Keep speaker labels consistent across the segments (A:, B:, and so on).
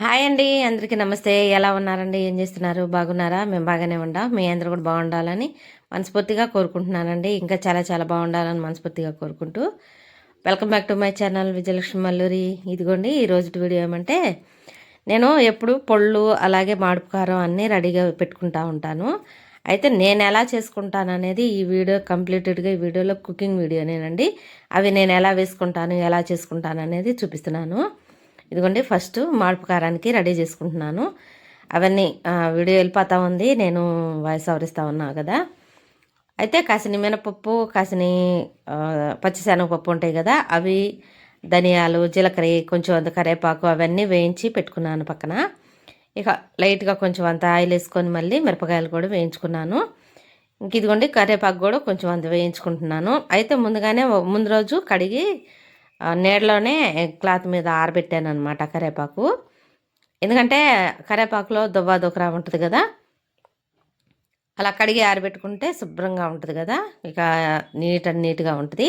A: Hi అండి అందరికీ నమస్తే. ఎలా ఉన్నారండి? ఏం చేస్తున్నారు? బాగున్నారా? మేము బాగానే ఉండాం. మీ అందరూ కూడా బాగుండాలని మనస్ఫూర్తిగా కోరుకుంటున్నానండి. ఇంకా చాలా చాలా బాగుండాలని మనస్ఫూర్తిగా కోరుకుంటూ. Welcome back to my channel Vijayalakshmi Malluri ఇదిగోండి ఈ రోజు వీడియో ఏమంటే నేను ఎప్పుడు పళ్ళు అలాగే మాడుపు కారం అన్నీ రెడీగా పెట్టుకుంటా ఉంటాను. అయితే నేను ఎలా చేసుకుంటాను అనేది ఈ వీడియో కంప్లీటెడ్గా ఈ వీడియోలో కుకింగ్ వీడియోనేనండి. అవి నేను ఎలా వేసుకుంటాను ఎలా చేసుకుంటాను అనేది చూపిస్తున్నాను. ఇదిగోండి ఫస్ట్ మాడుపు కారానికి రెడీ చేసుకుంటున్నాను. అవన్నీ వీడియో వెళ్ళిపోతా ఉంది నేను వాయిస్ ఆవరిస్తూ ఉన్నా కదా. అయితే కాసిని మినపప్పు కాసిని పచ్చిశనగపప్పు ఉంటాయి కదా అవి ధనియాలు జీలకర్ర కొంచెం అంత కరివేపాకు అవన్నీ వేయించి పెట్టుకున్నాను పక్కన. ఇక లైట్గా కొంచెం అంత ఆయిల్ వేసుకొని మళ్ళీ మిరపకాయలు కూడా వేయించుకున్నాను. ఇంక ఇదిగోండి కరివేపాకు కూడా కొంచెం అంత వేయించుకుంటున్నాను. అయితే ముందుగానే ముందు రోజు కడిగి నీడలోనే క్లాత్ మీద ఆరబెట్టాను అనమాట కరివేపాకు ఎందుకంటే కరివేపాకులో దువ్వా దుకరా ఉంటుంది కదా అలా కడిగి ఆరబెట్టుకుంటే శుభ్రంగా ఉంటుంది కదా ఇక నీట్ అండ్ నీట్గా ఉంటుంది.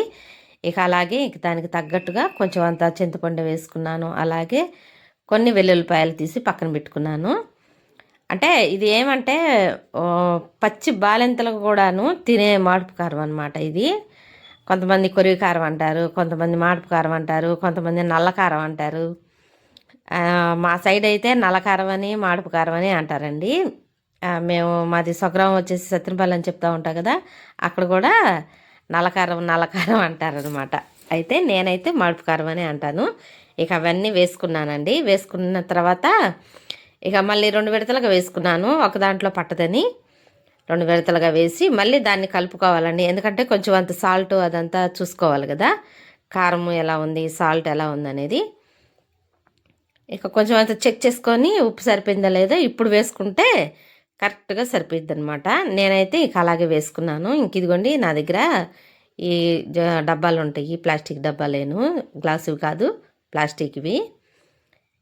A: ఇక అలాగే ఇక దానికి తగ్గట్టుగా కొంచెం అంత చింతపండు వేసుకున్నాను అలాగే కొన్ని వెల్లుల్లిపాయలు తీసి పక్కన పెట్టుకున్నాను. అంటే ఇది ఏమంటే పచ్చి బాలింతలకు కూడాను తినే మాడుపు కారం అనమాట ఇది. కొంతమంది కొరివి కారం అంటారు కొంతమంది మాడుపు కారం అంటారు కొంతమంది నల్ల కారం అంటారు మా సైడ్ అయితే నల్లకారం అని మాడుపు కారం అని అంటారండి. మేము మాది స్వగ్రామం వచ్చేసి సత్యనపల్లి అని చెప్తా ఉంటాం కదా అక్కడ కూడా నల్లకారం నల్లకారం అంటారనమాట అయితే నేనైతే మాడుపు కారం అని అంటాను. ఇక అవన్నీ వేసుకున్నానండి. వేసుకున్న తర్వాత ఇక మళ్ళీ రెండు విడతలుగా వేసుకున్నాను. ఒక దాంట్లో పట్టదని. రెండు విడతలుగా వేసి మళ్ళీ దాన్ని కలుపుకోవాలండి. ఎందుకంటే కొంచెం అంత సాల్ట్ అదంతా చూసుకోవాలి కదా. కారం ఎలా ఉంది సాల్ట్ ఎలా ఉంది అనేది. ఇక కొంచెం అంత చెక్ చేసుకొని ఉప్పు సరిపోయిందా లేదా ఇప్పుడు వేసుకుంటే కరెక్ట్గా సరిపోద్ది అనమాట నేనైతే ఇక అలాగే వేసుకున్నాను. ఇంక ఇదిగోండి నా దగ్గర ఈ జ- డబ్బాలు ఉంటాయి. ప్లాస్టిక్ డబ్బాలేను. గ్లాసువి కాదు ప్లాస్టిక్వి.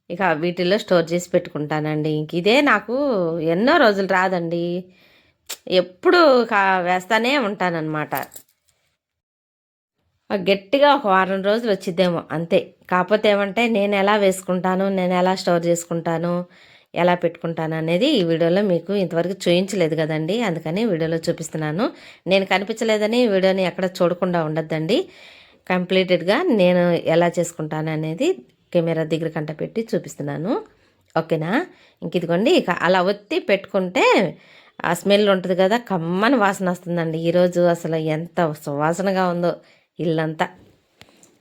A: ఇక వీటిల్లో స్టోర్ చేసి పెట్టుకుంటానండి. ఇంక ఇదే నాకు ఎన్నో రోజులు రాదండి. ఎప్పుడు కా- వేస్తానే ఉంటానన్నమాట. గట్టిగా ఒక వారం రోజులు వచ్చిద్దేమో అంతే. కాకపోతే ఏమంటే నేను ఎలా వేసుకుంటాను నేను ఎలా స్టోర్ చేసుకుంటాను ఎలా పెట్టుకుంటాను అనేది ఈ వీడియోలో మీకు ఇంతవరకు చూపించలేదు కదండి. అందుకని వీడియోలో చూపిస్తున్నాను. నేను కనిపించలేదని వీడియోని ఎక్కడ చూడకుండా ఉండొద్దండి. కంప్లీటెడ్గా నేను ఎలా చేసుకుంటాను అనేది కెమెరా దగ్గర కంట పెట్టి చూపిస్తున్నాను. ఓకేనా? ఇంక ఇదిగోండి ఇక అలా ఒత్తి పెట్టుకుంటే ఆ స్మెల్ ఉంటుంది కదా కమ్మని వాసన వస్తుందండి. ఈరోజు అసలు ఎంత సువాసనగా ఉందో ఇల్లంతా.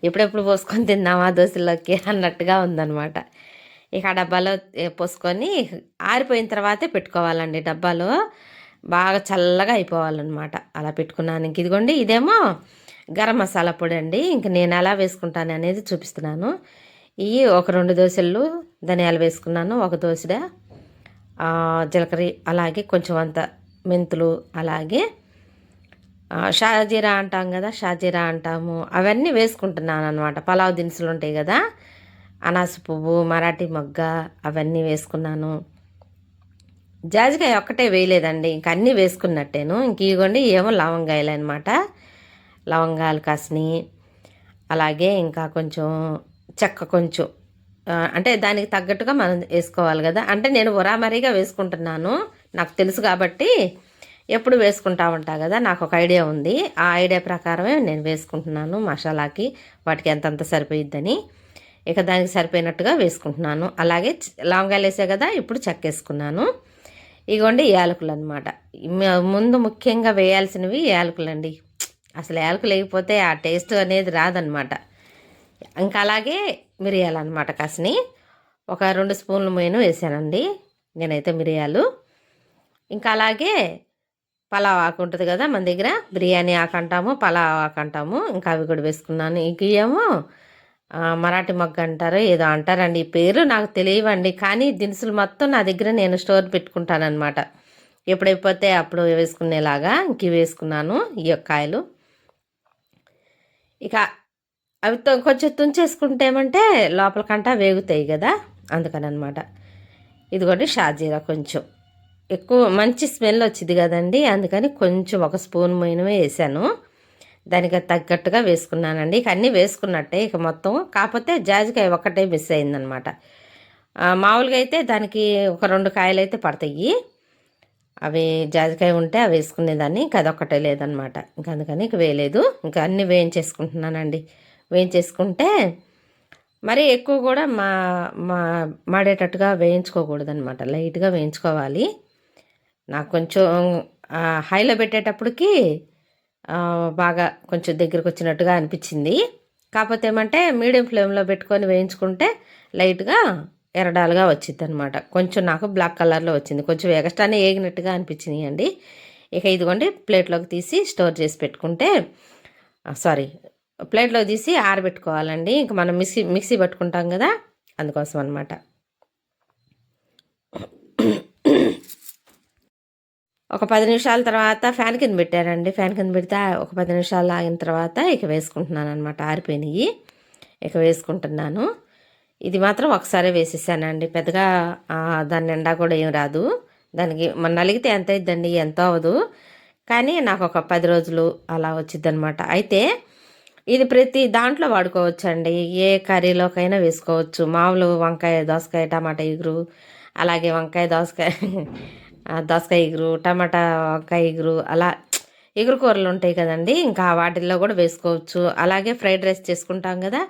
A: ఎప్పుడెప్పుడు పోసుకొని తిందామా దోశల్లోకి అన్నట్టుగా ఉందన్నమాట. ఇక ఆ డబ్బాలో పోసుకొని ఆరిపోయిన తర్వాతే పెట్టుకోవాలండి డబ్బాలో. బాగా చల్లగా అయిపోవాలన్నమాట. అలా పెట్టుకున్నాను. ఇంక ఇదిగోండి ఇదేమో గరం మసాలా పొడి అండి ఇంక నేను ఎలా వేసుకుంటాను అనేది చూపిస్తున్నాను. ఇవి ఒక రెండు దోశలు ధనియాలు వేసుకున్నాను ఒక దోశ జీలకర్ర అలాగే కొంచెం అంత మెంతులు అలాగే షాజీరా అంటాం కదా షాజీరా అంటాము. అవన్నీ వేసుకుంటున్నాను అనమాట పలావ్ దినుసులు ఉంటాయి కదా అనాస పువ్వు మరాఠీ మొగ్గ అవన్నీ వేసుకున్నాను. జాజికాయ ఒక్కటే వేయలేదండి ఇంక అన్నీ వేసుకున్నట్టేను. ఇంక ఇవ్వండి ఏమో లవంగాయలు అనమాట లవంగాలు కాసిని అలాగే ఇంకా కొంచెం చెక్క కొంచెం అంటే దానికి తగ్గట్టుగా మనం వేసుకోవాలి కదా. అంటే నేను ఉరామరీగా వేసుకుంటున్నాను. నాకు తెలుసు కాబట్టి ఎప్పుడు వేసుకుంటా ఉంటా కదా నాకు ఒక ఐడియా ఉంది. ఆ ఐడియా ప్రకారమే నేను వేసుకుంటున్నాను మసాలాకి. వాటికి ఎంతంత సరిపోయిద్దని. ఇక దానికి సరిపోయినట్టుగా వేసుకుంటున్నాను. అలాగే చ- లవంగాలు వేసే కదా ఇప్పుడు చెక్కేసుకున్నాను. ఇగోండి యాలకులు అనమాట ముందు ముఖ్యంగా వేయాల్సినవి యాలకులండి. అసలు యాలకులు లేకపోతే ఆ టేస్ట్ అనేది రాదనమాట ఇంకా అలాగే మిరియాలు అనమాట కాసిని. ఒక రెండు స్పూన్లు మేను వేసానండి. నేనైతే మిరియాలు. ఇంకా అలాగే పలావ్ ఆకు ఉంటుంది కదా మన దగ్గర బిర్యానీ ఆకు అంటాము పలావ్ ఆకు అంటాము. ఇంకా అవి కూడా వేసుకున్నాను. ఇంక ఏమో మరాఠీ మగ్గ అంటారు ఏదో అంటారండి. ఈ పేరు నాకు తెలియవండి కానీ దినుసులు మొత్తం నా దగ్గర నేను స్టోర్ పెట్టుకుంటానమాట ఎప్పుడైపోతే అప్పుడు వేసుకునేలాగా ఇంక ఇవి వేసుకున్నాను ఈ యొక్క కాయలు. ఇక అవి కొంచెం తుంచేసుకుంటే ఏమంటే లోపలకంటా వేగుతాయి కదా? అందుకని అనమాట ఇదిగోండి షాజీరా కొంచెం. ఎక్కువ మంచి స్మెల్ వచ్చింది కదండి అందుకని కొంచెం ఒక స్పూన్ మైనమే వేసాను. దానికి తగ్గట్టుగా వేసుకున్నానండి. ఇక అన్నీ వేసుకున్నట్టే ఇక మొత్తం. కాకపోతే జాజికాయ ఒక్కటే మిస్ అయిందనమాట. మామూలుగా అయితే దానికి ఒక రెండు కాయలు అయితే పడతాయి. అవి జాజికాయ ఉంటే అవి వేసుకునేదాన్ని. ఇంకా అదొక్కటే లేదనమాట. ఇంకా అందుకని ఇక వేయలేదు. ఇంకా అన్నీ వేయించేసుకుంటున్నానండి. వేయించేసుకుంటే మరి ఎక్కువ కూడా మా మా మాడేటట్టుగా వేయించుకోకూడదు అనమాట లైట్గా వేయించుకోవాలి. నాకు కొంచెం హైలో పెట్టేటప్పటికి బాగా కొంచెం దగ్గరకు వచ్చినట్టుగా అనిపించింది. కాకపోతే ఏమంటే మీడియం ఫ్లేమ్లో పెట్టుకొని వేయించుకుంటే లైట్గా ఎరడాలుగా వచ్చింది అనమాట కొంచెం నాకు బ్లాక్ కలర్లో వచ్చింది. కొంచెం ఎగస్ట్రానే ఏగినట్టుగా అనిపించినాయి అండి ఇక ఇదిగోండి ప్లేట్లోకి తీసి స్టోర్ చేసి పెట్టుకుంటే సారీ ప్లేట్లో తీసి ఆరబెట్టుకోవాలండి. ఇంక మనం మిక్సీ మిక్సీ పట్టుకుంటాం కదా అందుకోసం అనమాట ఒక పది నిమిషాల తర్వాత ఫ్యాన్ కింద పెట్టారండి. ఫ్యాన్ కింద పెడితే ఒక పది నిమిషాలు ఆగిన తర్వాత ఇక వేసుకుంటున్నాను అనమాట ఆరిపోయినాయి. ఇక వేసుకుంటున్నాను. ఇది మాత్రం ఒకసారి వేసేసానండి. పెద్దగా దాని నిండా కూడా ఏం రాదు. దానికి మన నలిగితే ఎంత అయిద్దండి? ఎంత అవ్వదు. కానీ నాకు ఒక పది రోజులు అలా వచ్చిద్ది అనమాట అయితే ఇది ప్రతి దాంట్లో వాడుకోవచ్చండి. ఏ కర్రీలోకైనా వేసుకోవచ్చు. మామూలు వంకాయ దోసకాయ టమాటా ఇగురు అలాగే వంకాయ దోసకాయ దోసకాయ ఇగురు టమాటా వంకాయ ఇగురు అలా ఇగురు కూరలు ఉంటాయి కదండి. ఇంకా వాటిల్లో కూడా వేసుకోవచ్చు. అలాగే ఫ్రైడ్ రైస్ చేసుకుంటాం కదా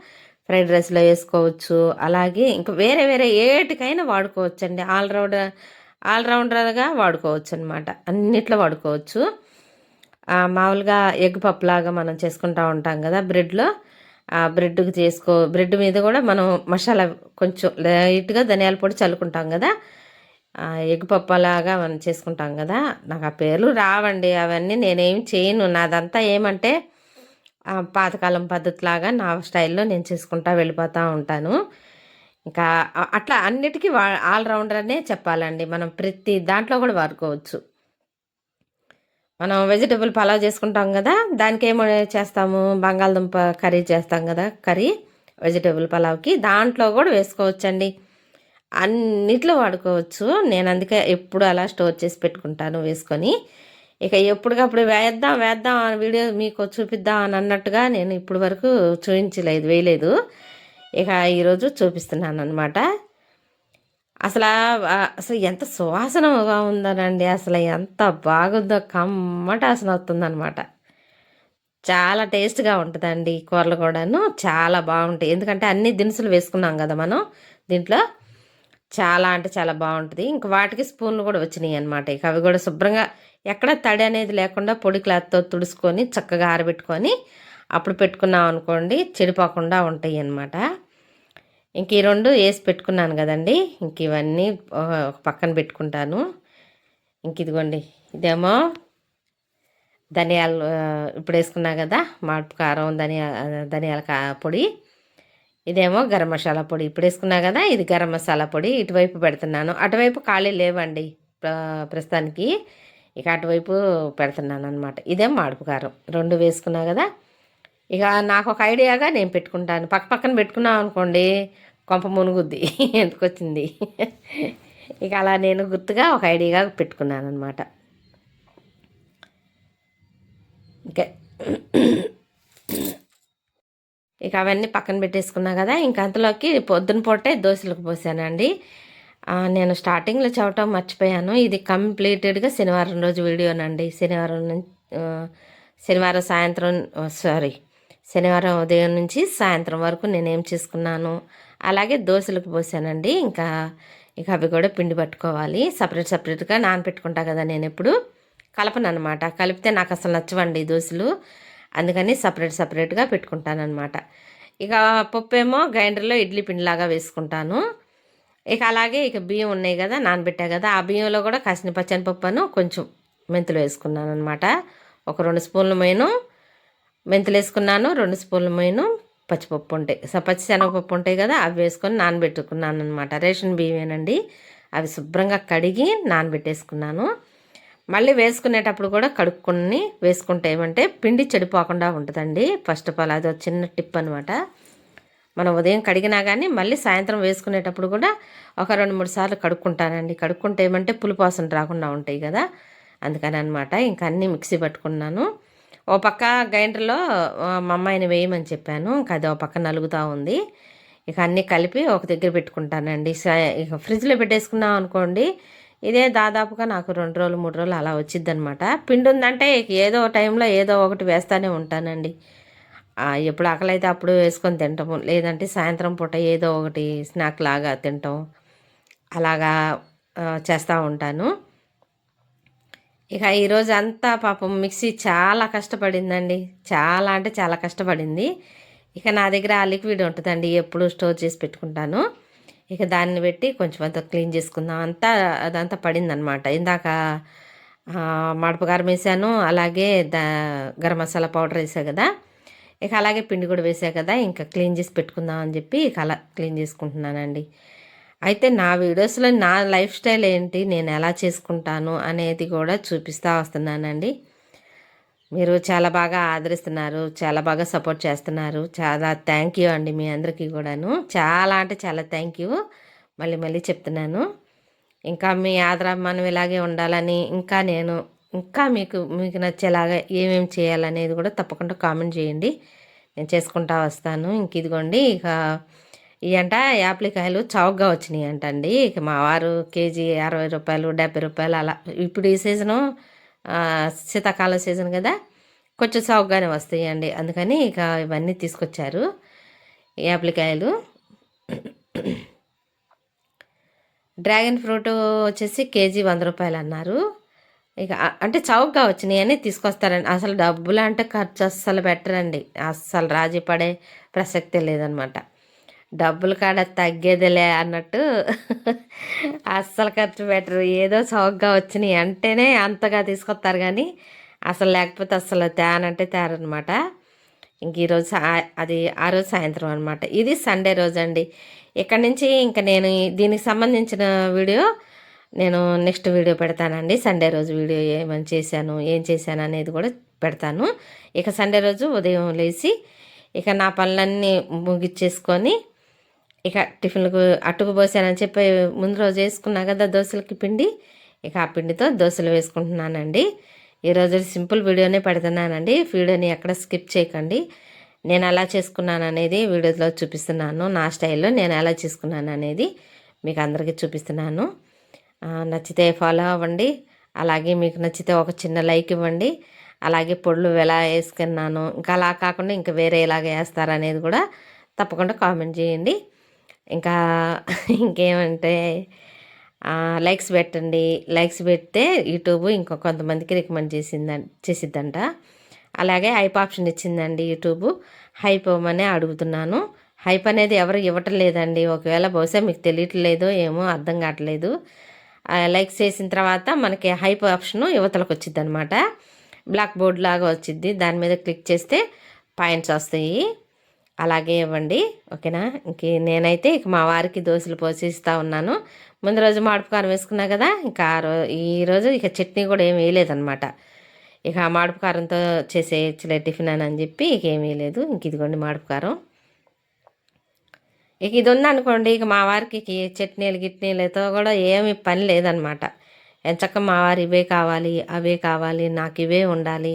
A: ఫ్రైడ్ రైస్లో వేసుకోవచ్చు. అలాగే ఇంకా వేరే వేరే ఏటికైనా వాడుకోవచ్చు అండి ఆల్రౌండర్ ఆల్రౌండర్గా వాడుకోవచ్చు అనమాట అన్నిట్లో వాడుకోవచ్చు. మామూలుగా ఎగ్ పప్పు లాగా మనం చేసుకుంటా ఉంటాం కదా బ్రెడ్లో. బ్రెడ్కి చేసుకో బ్రెడ్ మీద కూడా మనం మసాలా కొంచెం లైట్గా ధనియాల పొడి చల్లుకుంటాం కదా. ఎగ్ పప్పలాగా మనం చేసుకుంటాం కదా. నాకు ఆ పేర్లు రావండి అవన్నీ నేనేం చేయను. నాదంతా ఏమంటే పాతకాలం పద్ధతిలాగా నా స్టైల్లో నేను చేసుకుంటా వెళ్ళిపోతూ ఉంటాను. ఇంకా అట్లా అన్నిటికీ వా ఆల్రౌండర్ అనే చెప్పాలండి. మనం ప్రతి దాంట్లో కూడా వాడుకోవచ్చు. మనం వెజిటబుల్ పలావ్ చేసుకుంటాం కదా దానికి ఏమో చేస్తాము బంగాళదుంప కర్రీ చేస్తాం కదా కర్రీ వెజిటబుల్ పలావ్కి. దాంట్లో కూడా వేసుకోవచ్చండి. అన్నిట్లో వాడుకోవచ్చు. నేను అందుకే ఎప్పుడు అలా స్టోర్ చేసి పెట్టుకుంటాను వేసుకొని. ఇక ఎప్పటికప్పుడు వేద్దాం వేద్దాం అని వీడియో మీకు చూపిద్దాం అని అన్నట్టుగా నేను ఇప్పుడు వరకు చూపించలేదు వేయలేదు. ఇక ఈరోజు చూపిస్తున్నాను అనమాట అసలు అసలు ఎంత సువాసనగా ఉందనండి. అసలు ఎంత బాగుందో కమ్మట వాసన వస్తుందన్నమాట. చాలా టేస్ట్గా ఉంటుందండి కూరలు కూడాను. చాలా బాగుంటాయి. ఎందుకంటే అన్ని దినుసులు వేసుకున్నాం కదా మనం. దీంట్లో చాలా అంటే చాలా బాగుంటుంది. ఇంక వాటికి స్పూన్లు కూడా వచ్చినాయి అనమాట ఇక అవి కూడా శుభ్రంగా ఎక్కడ తడి అనేది లేకుండా పొడి క్లాత్తో తుడుచుకొని చక్కగా ఆరబెట్టుకొని అప్పుడు పెట్టుకున్నాం అనుకోండి చెడిపోకుండా ఉంటాయి అన్నమాట. ఇంక ఈ రెండు వేసి పెట్టుకున్నాను కదండి. ఇంక ఇవన్నీ ఒక పక్కన పెట్టుకుంటాను. ఇంక ఇదిగోండి ఇదేమో ధనియాలు ఇప్పుడు వేసుకున్నా కదా మాడుపు కారం ధనియా ధనియాల కా పొడి. ఇదేమో గరం మసాలా పొడి. ఇప్పుడు వేసుకున్నా కదా ఇది గరం మసాలా పొడి. ఇటువైపు పెడుతున్నాను. అటువైపు ఖాళీ లేవండి ప్రస్తుతానికి. ఇక అటువైపు పెడుతున్నాను అనమాట ఇదేమో మాడుపు కారం. రెండు వేసుకున్నా కదా ఇక నాకు ఒక ఐడియాగా నేను పెట్టుకుంటాను. పక్క పక్కన పెట్టుకున్నాం అనుకోండి కొంప మునుగుద్ది. ఎందుకు వచ్చింది ఇక అలా నేను గుర్తుగా ఒక ఐడియాగా పెట్టుకున్నాను అనమాట ఇంకా ఇక అవన్నీ పక్కన పెట్టేసుకున్నా కదా ఇంక అంతలోకి పొద్దున పూటే దోశలకు పోసానండి. నేను స్టార్టింగ్లో చెప్పటం మర్చిపోయాను. ఇది కంప్లీటెడ్గా శనివారం రోజు వీడియోనండి. శనివారం శనివారం సాయంత్రం సారీ శనివారం ఉదయం నుంచి సాయంత్రం వరకు నేనేం చేసుకున్నాను? అలాగే దోశలకు పోసానండి. ఇంకా ఇక అవి కూడా పిండి పట్టుకోవాలి. సపరేట్ సపరేట్గా నానపెట్టుకుంటా కదా నేను ఎప్పుడు కలపను అనమాట కలిపితే నాకు అసలు నచ్చవండి దోశలు. అందుకని సపరేట్ సపరేట్గా పెట్టుకుంటాను ఇక పప్పు ఏమో గ్రైండర్లో ఇడ్లీ పిండిలాగా వేసుకుంటాను. ఇక అలాగే ఇక బియ్యం ఉన్నాయి కదా నానబెట్టా కదా ఆ బియ్యంలో కూడా కాసిన పచ్చని పప్పును కొంచెం మెంతులు వేసుకున్నాను అనమాట ఒక రెండు స్పూన్ల మేను మెంతులు వేసుకున్నాను రెండు స్పూన్ల మీను పచ్చిపప్పు ఉంటాయి. పచ్చి శనగపప్పు ఉంటాయి కదా అవి వేసుకొని నానబెట్టుకున్నాను అనమాట రేషన్ బియ్యమేనండి. అవి శుభ్రంగా కడిగి నానబెట్టేసుకున్నాను. మళ్ళీ వేసుకునేటప్పుడు కూడా కడుక్కొని వేసుకుంటే ఏమంటే పిండి చెడిపోకుండా ఉంటుందండి. ఫస్ట్ ఆఫ్ ఆల్ అది ఒక చిన్న టిప్ అనమాట మనం ఉదయం కడిగినా కానీ మళ్ళీ సాయంత్రం వేసుకునేటప్పుడు కూడా ఒక రెండు మూడు సార్లు కడుక్కుంటానండి. కడుక్కుంటే ఏమంటే పులిపాసన రాకుండా ఉంటాయి కదా అందుకని అనమాట ఇంకా అన్నీ మిక్సీ పట్టుకున్నాను. ఓ పక్క గ్రైండర్లో మా అమ్మాయిని వేయమని చెప్పాను. ఇంకా అది ఓ పక్క నలుగుతూ ఉంది. ఇక అన్నీ కలిపి ఒక దగ్గర పెట్టుకుంటానండి. స- ఇక ఫ్రిడ్జ్లో పెట్టేసుకున్నాం అనుకోండి ఇదే దాదాపుగా నాకు రెండు రోజులు మూడు రోజులు అలా వచ్చింది అనమాట పిండి ఉందంటే ఇక ఏదో టైంలో ఏదో ఒకటి వేస్తూనే ఉంటానండి. ఎప్పుడు ఆకలైతే అప్పుడు వేసుకొని తింటాము లేదంటే సాయంత్రం పూట ఏదో ఒకటి స్నాక్ లాగా తింటాం. అలాగా చేస్తూ ఉంటాను. ఇక ఈరోజు అంతా పాపం మిక్సీ చాలా కష్టపడిందండి. చాలా అంటే చాలా కష్టపడింది. ఇక నా దగ్గర ఆ లిక్విడ్ ఉంటుందండి. ఎప్పుడు స్టోర్ చేసి పెట్టుకుంటాను. ఇక దాన్ని పెట్టి కొంచెం అంత క్లీన్ చేసుకుందాం. అంతా అదంతా పడిందనమాట ఇందాక మడపగారం వేసాను అలాగే దా గరం మసాలా పౌడర్ వేసా కదా. ఇక అలాగే పిండి కూడా వేసా కదా. ఇంకా క్లీన్ చేసి పెట్టుకుందాం అని చెప్పి ఇక అలా క్లీన్ చేసుకుంటున్నానండి. అయితే నా వీడియోస్లో నా లైఫ్ స్టైల్ ఏంటి నేను ఎలా చేసుకుంటాను అనేది కూడా చూపిస్తూ వస్తున్నానండి. మీరు చాలా బాగా ఆదరిస్తున్నారు చాలా బాగా సపోర్ట్ చేస్తున్నారు. చాలా థ్యాంక్ యూ అండి మీ అందరికీ కూడాను. చాలా అంటే చాలా థ్యాంక్ యూ. మళ్ళీ మళ్ళీ చెప్తున్నాను. ఇంకా మీ ఆదరాభిమానం ఇలాగే ఉండాలని ఇంకా నేను ఇంకా మీకు మీకు నచ్చేలాగా ఏమేమి చేయాలనేది కూడా తప్పకుండా కామెంట్ చేయండి. నేను చేసుకుంటా వస్తాను. ఇంక ఇదిగోండి ఇక ఇవంట యాప్లికాయలు చౌకగా వచ్చినాయి అంటండి. ఇక మా వారు కేజీ అరవై రూపాయలు డెబ్బై రూపాయలు అలా. ఇప్పుడు ఈ సీజను శీతాకాల శీతాకాలం సీజన్ కదా కొంచెం చౌకగానే వస్తాయండి. అందుకని ఇక ఇవన్నీ తీసుకొచ్చారు యాపిలికాయలు యాప్లికాయలు డ్రాగన్ ఫ్రూట్ వచ్చేసి కేజీ వంద రూపాయలు అన్నారు. ఇక అంటే చౌకగా వచ్చినాయి అని తీసుకొస్తారండి. అసలు డబ్బులు అంటే ఖర్చు అస్సలు పెట్టరండి. అస్సలు రాజీ పడే ప్రసక్తే లేదనమాట. డబ్బులు కాడ తగ్గేదిలే అన్నట్టు అస్సలు ఖర్చు పెట్టరు. ఏదో చౌకగా వచ్చినాయి అంటేనే అంతగా తీసుకొస్తారు కానీ అసలు లేకపోతే అసలు తేనంటే తేరనమాట. ఇంక ఈరోజు అది ఆ రోజు సాయంత్రం అనమాట ఇది సండే రోజు అండి. ఇక్కడ నుంచి ఇంకా నేను దీనికి సంబంధించిన వీడియో నేను నెక్స్ట్ వీడియో పెడతానండి. సండే రోజు వీడియో ఏమని చేశాను ఏం చేశాను అనేది కూడా పెడతాను. ఇక సండే రోజు ఉదయం లేచి ఇక నా పనులన్నీ ముగిచ్చేసుకొని ఇక టిఫిన్లకు అట్టుకు పోసానని చెప్పి ముందు రోజు వేసుకున్నా కదా దోశలకి పిండి ఇక ఆ పిండితో దోశలు వేసుకుంటున్నానండి. ఈరోజు సింపుల్ వీడియోనే పెడుతున్నానండి. వీడియోని ఎక్కడ స్కిప్ చేయకండి. నేను ఎలా చేసుకున్నాను అనేది వీడియోలో చూపిస్తున్నాను. నా స్టైల్లో నేను ఎలా చేసుకున్నాను అనేది మీకు అందరికీ చూపిస్తున్నాను. నచ్చితే ఫాలో అవ్వండి. అలాగే మీకు నచ్చితే ఒక చిన్న లైక్ ఇవ్వండి. అలాగే పొడులు ఎలా వేసుకున్నాను ఇంకా అలా కాకుండా ఇంకా వేరే ఇలాగ వేస్తారనేది కూడా తప్పకుండా కామెంట్ చేయండి. ఇంకా ఇంకేమంటే లైక్స్ పెట్టండి. లైక్స్ పెడితే యూట్యూబ్ ఇంకా కొంతమందికి రికమెండ్ చేసింద చేసిద్దంట. అలాగే హైప్ ఆప్షన్ ఇచ్చిందండి యూట్యూబ్. హైప్ ఇవ్వమని అడుగుతున్నాను. హైప్ అనేది ఎవరు ఇవ్వటం లేదండి ఒకవేళ బహుశా మీకు తెలియట్లేదో ఏమో అర్థం కావట్లేదు. లైక్స్ చేసిన తర్వాత మనకి హైప్ ఆప్షన్ యువతలకు వచ్చింది అనమాట బ్లాక్ బోర్డ్ లాగా వచ్చింది దాని మీద క్లిక్ చేస్తే పాయింట్స్ వస్తాయి. అలాగే ఇవ్వండి. ఓకేనా? ఇంక నేనైతే ఇక మా వారికి దోశలు పోసి ఇస్తూ ఉన్నాను. ముందు రోజు మాడుపుకారం వేసుకున్నా కదా ఇంకా ఆ రో ఈరోజు ఇక చట్నీ కూడా ఏమి వేయలేదనమాట ఇక ఆ మాడుపుకారంతో చేసేయచ్చులే టిఫిన్ అని అని చెప్పి ఇక ఏమీ లేదు ఇంక ఇదిగోండి మాడుపుకారం ఇక ఇది ఉందనుకోండి ఇక మా వారికి చట్నీలు గిట్నీలతో కూడా ఏమి పని లేదనమాట ఎంచక్క మా వారు ఇవే కావాలి అవే కావాలి నాకు ఇవే ఉండాలి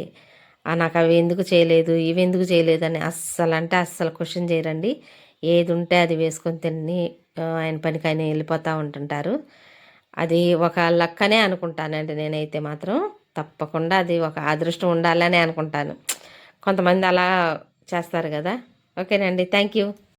A: నాకు అవి ఎందుకు చేయలేదు ఇవి ఎందుకు చేయలేదు అని అస్సలు అంటే అస్సలు క్వశ్చన్ చేయరండి. ఏది ఉంటే అది వేసుకొని తిని ఆయన పనికి ఆయన వెళ్ళిపోతూ ఉంటుంటారు. అది ఒక లక్కనే అనుకుంటానండి నేనైతే మాత్రం. తప్పకుండా అది ఒక అదృష్టం ఉండాలని అనుకుంటాను. కొంతమంది అలా చేస్తారు కదా. ఓకేనండి. Thank you.